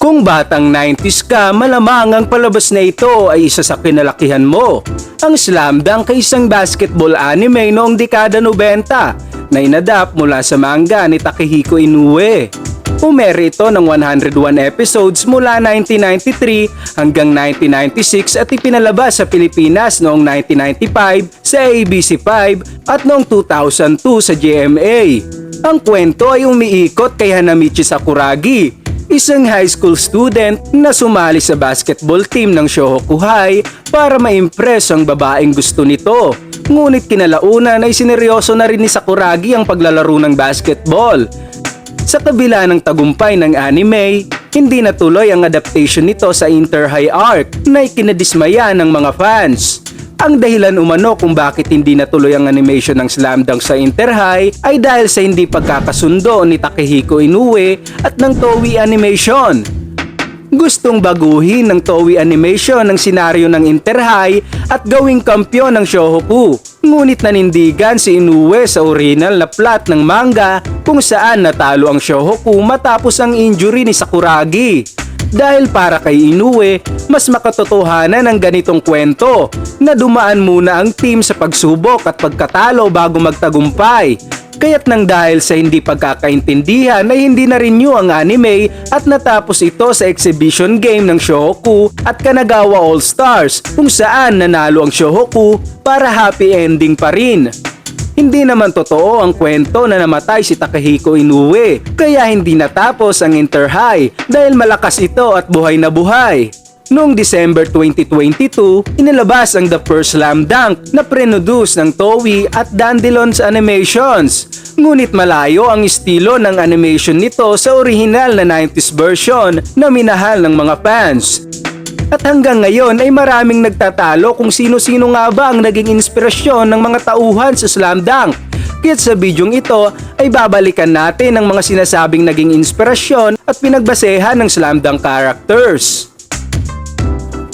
Kung batang 90s ka, malamang ang palabas na ito ay isa sa kinalakihan mo. Ang Slam Dunk ay isang basketball anime noong dekada 90 na inadapt mula sa manga ni Takehiko Inoue. Umere ito ng 101 episodes mula 1993 hanggang 1996 at ipinalabas sa Pilipinas noong 1995 sa ABC5 at noong 2002 sa GMA. Ang kwento ay umiikot kay Hanamichi Sakuragi, isang high school student na sumali sa basketball team ng Shohoku High para ma-impress ang babaeng gusto nito. Ngunit kinalaunan ay sineryoso na rin ni Sakuragi ang paglalaro ng basketball. Sa kabila ng tagumpay ng anime, hindi natuloy ang adaptation nito sa Inter-High arc na ikinadismaya ng mga fans. Ang dahilan umano kung bakit hindi natuloy ang animation ng Slam Dunk sa Inter-High ay dahil sa hindi pagkakasundo ni Takehiko Inoue at ng Toei Animation. Gustong baguhin ng Toei Animation ang senaryo ng Inter-High at gawing kampyon ng Shohoku. Ngunit nanindigan si Inoue sa original na plot ng manga kung saan natalo ang Shohoku matapos ang injury ni Sakuragi. Dahil para kay Inoue, mas makatotohanan ang ganitong kwento na dumaan muna ang team sa pagsubok at pagkatalo bago magtagumpay. Kaya't nang dahil sa hindi pagkakaintindihan ay hindi na renew ang anime at natapos ito sa exhibition game ng Shohoku at Kanagawa All-Stars kung saan nanalo ang Shohoku para happy ending pa rin. Hindi naman totoo ang kwento na namatay si Takehiko Inoue kaya hindi natapos ang Inter-High dahil malakas ito at buhay na buhay. Noong December 2022, inilabas ang The First Slam Dunk na prenuduce ng Toei at Dandelions Animations. Ngunit malayo ang estilo ng animation nito sa original na 90s version na minahal ng mga fans. At hanggang ngayon ay maraming nagtatalo kung sino-sino nga ba ang naging inspirasyon ng mga tauhan sa Slam Dunk. Kaya sa bidyong ito ay babalikan natin ang mga sinasabing naging inspirasyon at pinagbasehan ng Slam Dunk characters.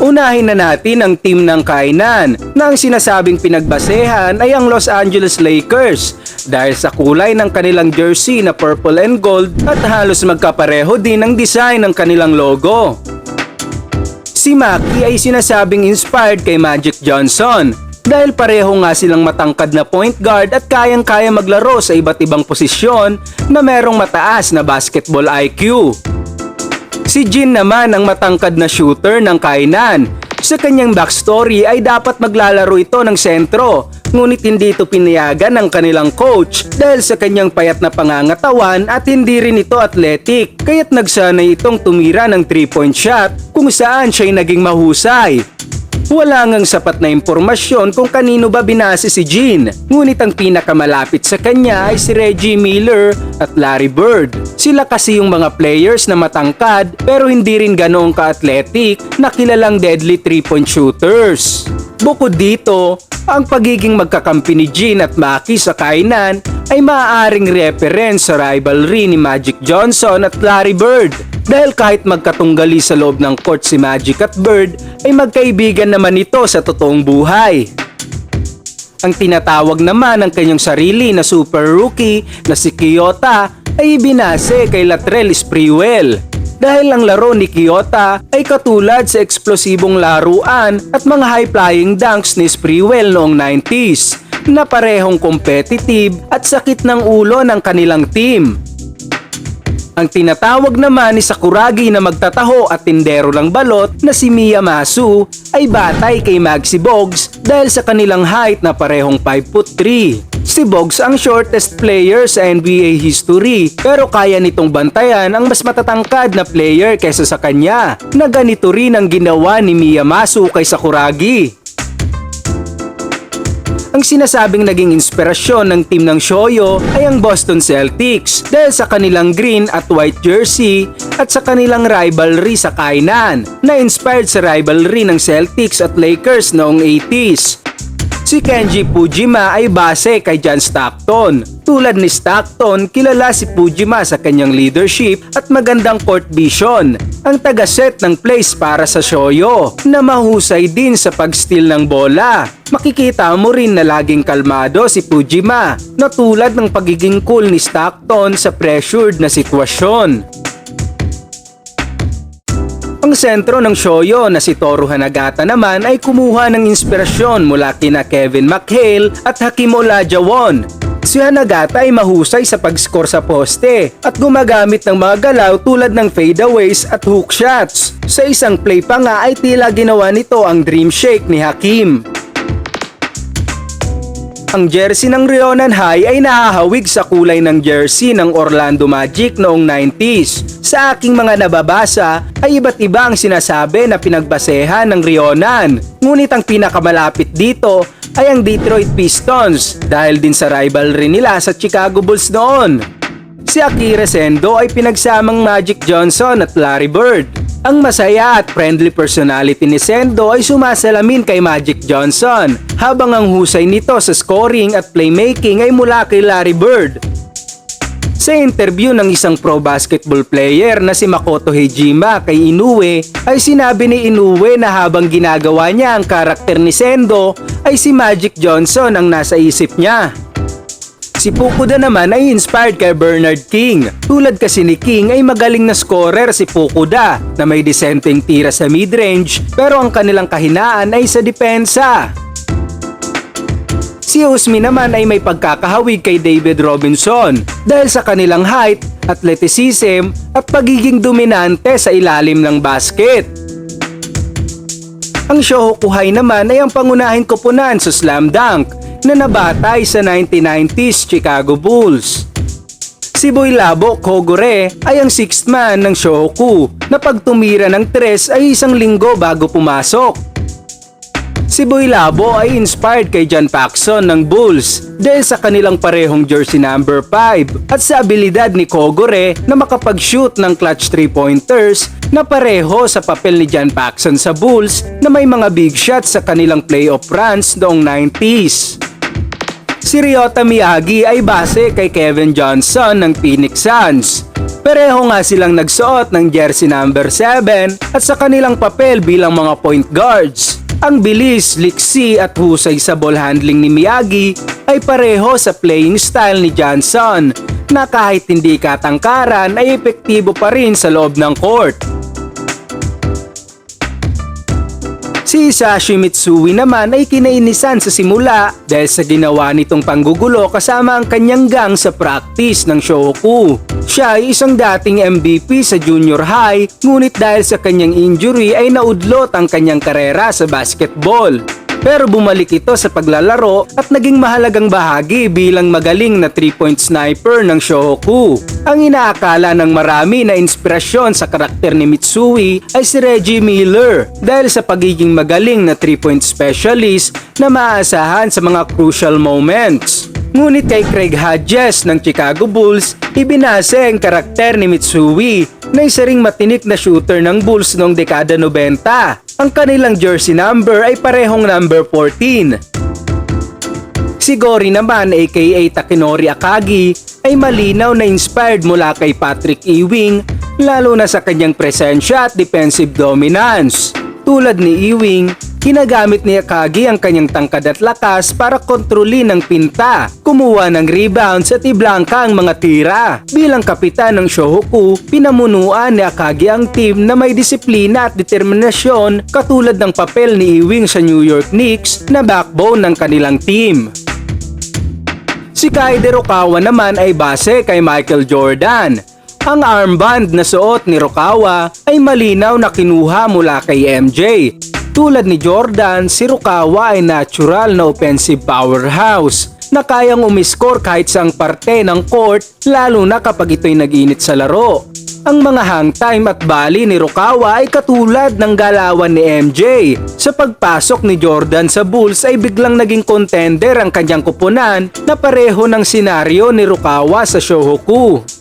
Unahin na natin ang team ng kainan na ang sinasabing pinagbasehan ay ang Los Angeles Lakers dahil sa kulay ng kanilang jersey na purple and gold at halos magkapareho din ang design ng kanilang logo. Si Maki ay sinasabing inspired kay Magic Johnson dahil pareho nga silang matangkad na point guard at kayang-kaya maglaro sa iba't ibang posisyon na merong mataas na basketball IQ. Si Jin naman ang matangkad na shooter ng kainan. Sa kanyang backstory ay dapat maglalaro ito ng sentro, ngunit hindi ito pinayagan ng kanilang coach dahil sa kanyang payat na pangangatawan at hindi rin ito athletic, kaya't nagsanay itong tumira ng 3-point shot kung saan siya'y naging mahusay. Wala ngang sapat na impormasyon kung kanino ba binase si Jean, ngunit ang pinakamalapit sa kanya ay si Reggie Miller at Larry Bird. Sila kasi yung mga players na matangkad pero hindi rin ganoong ka-athletic na kilalang deadly 3-point shooters. Bukod dito, ang pagiging magkakampi ni Jean at Maki sa kainan ay maaaring reference sa rivalry ni Magic Johnson at Larry Bird. Dahil kahit magkatunggali sa loob ng court si Magic at Bird, ay magkaibigan naman ito sa totoong buhay. Ang tinatawag naman ng kanyang sarili na super rookie na si Kiyota ay ibinase kay Latrell Sprewell. Dahil ang laro ni Kiyota ay katulad sa eksplosibong laruan at mga high-flying dunks ni Sprewell noong 90s na parehong competitive at sakit ng ulo ng kanilang team. Ang tinatawag naman ni Sakuragi na magtataho at tindero ng balot na si Miyamasu ay batay kay Maxi Boggs dahil sa kanilang height na parehong 5'3". Si Boggs ang shortest player sa NBA history pero kaya nitong bantayan ang mas matatangkad na player kaysa sa kanya na ganito rin ang ginawa ni Miyamasu kay Sakuragi. Ang sinasabing naging inspirasyon ng team ng Shoyo ay ang Boston Celtics dahil sa kanilang green at white jersey at sa kanilang rivalry sa kainan na inspired sa rivalry ng Celtics at Lakers noong 80s. Si Kenji Fujima ay base kay John Stockton. Tulad ni Stockton, kilala si Fujima sa kanyang leadership at magandang court vision. Ang taga-set ng plays para sa Shoyo na mahusay din sa pag-steal ng bola. Makikita mo rin na laging kalmado si Fujima na tulad ng pagiging cool ni Stockton sa pressured na sitwasyon. Ang sentro ng Shoyo na si Toru Hanagata naman ay kumuha ng inspirasyon mula kina Kevin McHale at Hakim Olajuwon. Si Hanagata ay mahusay sa pag-score sa poste at gumagamit ng mga galaw tulad ng fadeaways at hook shots. Sa isang play pa nga ay tila ginawa nito ang dream shake ni Hakim. Ang jersey ng Rionan High ay nahahawig sa kulay ng jersey ng Orlando Magic noong 90s. Sa aking mga nababasa ay iba't iba ang sinasabi na pinagbasehan ng Rionan. Ngunit ang pinakamalapit dito ay ang Detroit Pistons dahil din sa rivalry nila sa Chicago Bulls noon. Si Akira Sendo ay pinagsamang Magic Johnson at Larry Bird. Ang masaya at friendly personality ni Sendo ay sumasalamin kay Magic Johnson, habang ang husay nito sa scoring at playmaking ay mula kay Larry Bird. Sa interview ng isang pro basketball player na si Makoto Hejima kay Inoue ay sinabi ni Inoue na habang ginagawa niya ang karakter ni Sendo ay si Magic Johnson ang nasa isip niya. Si Fukuda naman ay inspired kay Bernard King. Tulad kasi ni King ay magaling na scorer si Fukuda na may disenteng tira sa mid-range pero ang kanilang kahinaan ay sa depensa. Si Usmi naman ay may pagkakahawig kay David Robinson dahil sa kanilang height, athleticism at pagiging dominante sa ilalim ng basket. Ang Shohokuhai naman ay ang pangunahing koponan sa slam dunk na nabatay sa 1990s Chicago Bulls. Si Boy Labo Kogure ay ang sixth man ng Shohoku na pag tumira ng tres ay isang linggo bago pumasok. Si Boy Labo ay inspired kay John Paxson ng Bulls dahil sa kanilang parehong jersey number 5 at sa abilidad ni Kogure na makapag-shoot ng clutch 3-pointers na pareho sa papel ni John Paxson sa Bulls na may mga big shots sa kanilang playoff runs noong 90s. Si Ryota Miyagi ay base kay Kevin Johnson ng Phoenix Suns. Pareho nga silang nagsuot ng jersey number 7 at sa kanilang papel bilang mga point guards. Ang bilis, liksi at husay sa ball handling ni Miyagi ay pareho sa playing style ni Johnson na kahit hindi katangkaran ay epektibo pa rin sa loob ng court. Si Isashi Mitsui naman ay kinainisan sa simula dahil sa ginawa nitong panggugulo kasama ang kanyang gang sa practice ng Shohoku. Siya ay isang dating MVP sa junior high ngunit dahil sa kanyang injury ay naudlot ang kanyang karera sa basketball. Pero bumalik ito sa paglalaro at naging mahalagang bahagi bilang magaling na 3-point sniper ng Shohoku. Ang inaakala ng marami na inspirasyon sa karakter ni Mitsui ay si Reggie Miller dahil sa pagiging magaling na 3-point specialist na maaasahan sa mga crucial moments. Ngunit kay Craig Hodges ng Chicago Bulls, ibinase ang karakter ni Mitsui na isa ring matinik na shooter ng Bulls noong dekada 90. Ang kanilang jersey number ay parehong number 14. Si Gori naman aka Takinori Akagi ay malinaw na inspired mula kay Patrick Ewing lalo na sa kanyang presensya at defensive dominance. Tulad ni Ewing, Ginagamit ni Akagi ang kanyang tangkad at lakas para kontrolin ang pinta, kumuha ng rebounds at iblangka ang mga tira. Bilang kapitan ng Shohoku, pinamunuan ni Akagi ang team na may disiplina at determinasyon katulad ng papel ni Ewing sa New York Knicks na backbone ng kanilang team. Si Kaide Rokawa naman ay base kay Michael Jordan. Ang armband na suot ni Rokawa ay malinaw na kinuha mula kay MJ tulad ni Jordan, si Rukawa ay natural na offensive powerhouse na kayang umiskor kahit saang parte ng court lalo na kapag ito'y nag-init sa laro. Ang mga hang time at bali ni Rukawa ay katulad ng galawan ni MJ. Sa pagpasok ni Jordan sa Bulls ay biglang naging contender ang kanyang kupunan na pareho ng senaryo ni Rukawa sa Shohoku.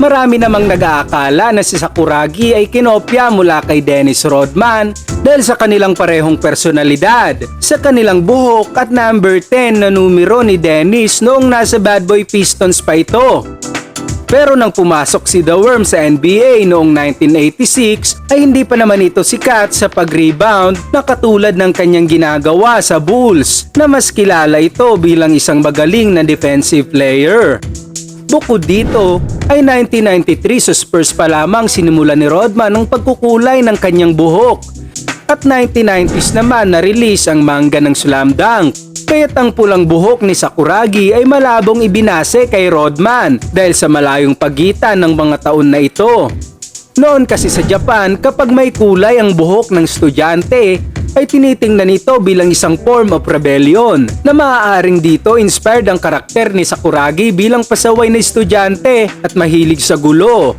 Marami namang nag-aakala na si Sakuragi ay kinopya mula kay Dennis Rodman dahil sa kanilang parehong personalidad, sa kanilang buhok at number 10 na numero ni Dennis noong nasa Bad Boy Pistons pa ito. Pero nang pumasok si The Worm sa NBA noong 1986 ay hindi pa naman ito sikat sa pag-rebound na katulad ng kanyang ginagawa sa Bulls na mas kilala ito bilang isang magaling na defensive player. Bukod dito, ay 1993 sa Spurs pa lamang sinimula ni Rodman ang pagkukulay ng kanyang buhok. At 1990s naman na-release ang manga ng Slam Dunk. Kaya't ang pulang buhok ni Sakuragi ay malabong ibinase kay Rodman dahil sa malayong pagitan ng mga taon na ito. Noon kasi sa Japan, kapag may kulay ang buhok ng estudyante, ay tinitingnan ito bilang isang form of rebellion na maaaring dito inspired ang karakter ni Sakuragi bilang pasaway na estudyante at mahilig sa gulo.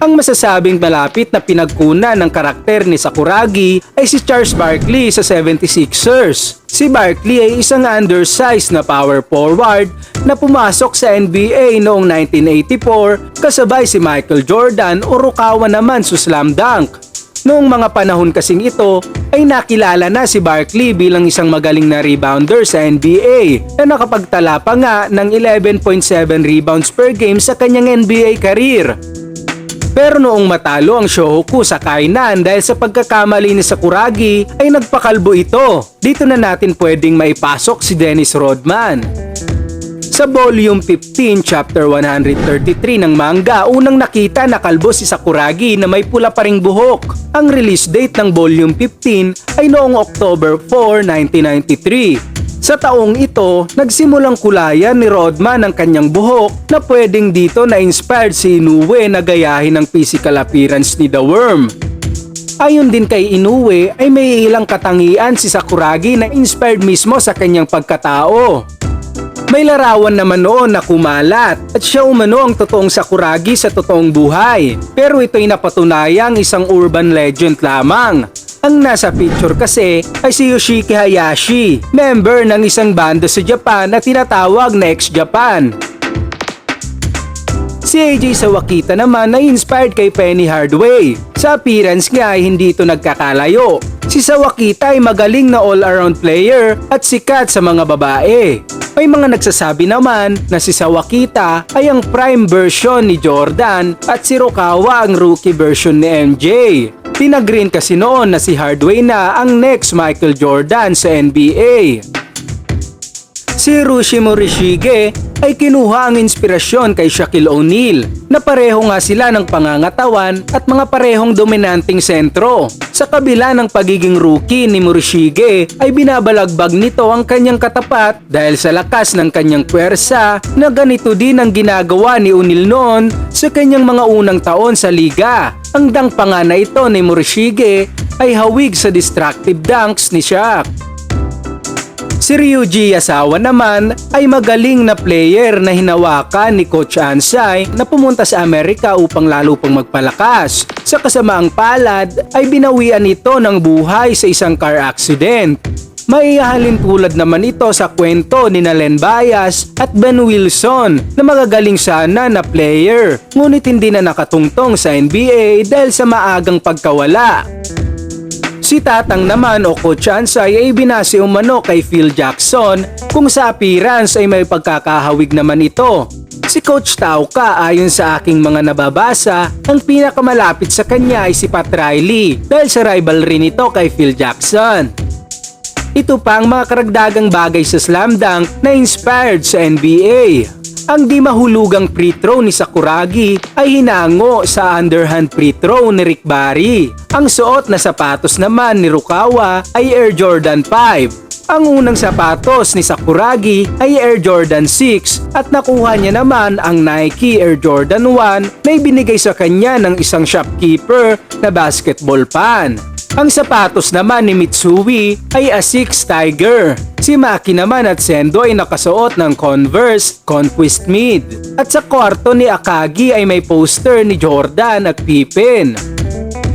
Ang masasabing malapit na pinagkunan ng karakter ni Sakuragi ay si Charles Barkley sa 76ers. Si Barkley ay isang undersized na power forward na pumasok sa NBA noong 1984 kasabay si Michael Jordan o Rukawa naman sa Slam Dunk. Noong mga panahon kasing ito ay nakilala na si Barkley bilang isang magaling na rebounder sa NBA na nakapagtala pa nga ng 11.7 rebounds per game sa kanyang NBA career. Pero noong matalo ang Shohoku sa kainan dahil sa pagkakamali ni Sakuragi ay nagpakalbo ito. Dito na natin pwedeng maipasok si Dennis Rodman. Sa volume 15 chapter 133 ng manga, unang nakita na kalbo si Sakuragi na may pula pa ring buhok. Ang release date ng volume 15 ay noong October 4, 1993. Sa taong ito, nagsimulang kulayan ni Rodman ang kanyang buhok na pwedeng dito na inspired si Inoue na gayahin ang physical appearance ni The Worm. Ayon din kay Inoue ay may ilang katangian si Sakuragi na inspired mismo sa kanyang pagkatao. May larawan naman noon na kumalat at siya umano ang totoong Sakuragi sa totoong buhay. Pero ito'y napatunayang isang urban legend lamang. Ang nasa picture kasi ay si Yoshiki Hayashi, member ng isang banda sa Japan na tinatawag na X-Japan. Si AJ Sawakita naman ay inspired kay Penny Hardaway. Sa appearance nga ay hindi ito nagkakalayo. Si Sawakita ay magaling na all-around player at sikat sa mga babae. May mga nagsasabi naman na si Sawakita ay ang prime version ni Jordan at si Rukawa ang rookie version ni MJ. Pinagrin kasi noon na si Hardaway na ang next Michael Jordan sa NBA. Si Rushi Morishige ay kinuha ang inspirasyon kay Shaquille O'Neal na pareho nga sila ng pangangatawan at mga parehong dominanting sentro. Sa kabila ng pagiging rookie ni Morishige ay binabalagbag nito ang kanyang katapat dahil sa lakas ng kanyang puwersa na ganito din ang ginagawa ni O'Neal noon sa kanyang mga unang taon sa liga. Ang dunk pa na ito ni Morishige ay hawig sa destructive dunks ni Shaq. Si Ryuji Yasawa naman ay magaling na player na hinawakan ni Coach Ansai na pumunta sa Amerika upang lalo pang magpalakas. Sa kasamaang palad ay binawian ito ng buhay sa isang car accident. Maihalin tulad naman ito sa kwento ni Len Bayas at Ben Wilson na magagaling sana na player ngunit hindi na nakatungtong sa NBA dahil sa maagang pagkawala. Si Tatang naman o Coach Ansay ay binase umano kay Phil Jackson kung sa appearance ay may pagkakahawig naman ito. Si Coach Tauka ayon sa aking mga nababasa, ang pinakamalapit sa kanya ay si Pat Riley dahil sa rivalry nito kay Phil Jackson. Ito pa ang mga karagdagang bagay sa slam dunk na inspired sa NBA. Ang di mahulugang free throw ni Sakuragi ay hinango sa underhand free throw ni Rick Barry. Ang suot na sapatos naman ni Rukawa ay Air Jordan 5. Ang unang sapatos ni Sakuragi ay Air Jordan 6 at nakuha niya naman ang Nike Air Jordan 1 na ibinigay sa kanya ng isang shopkeeper na basketball fan. Ang sapatos naman ni Mitsui ay Asics Tiger. Si Maki naman at Sendo ay nakasuot ng Converse Conquest Mid. At sa kwarto ni Akagi ay may poster ni Jordan at Pippen.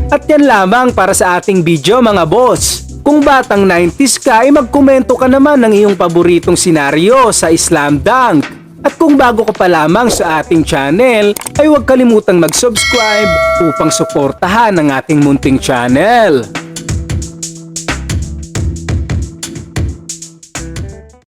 At yan lamang para sa ating video mga boss. Kung batang 90s ka ay magkomento ka naman ng iyong paboritong senaryo sa Islam Dunk. At kung bago ka pa lamang sa ating channel, ay huwag kalimutang mag-subscribe upang suportahan ang ating munting channel.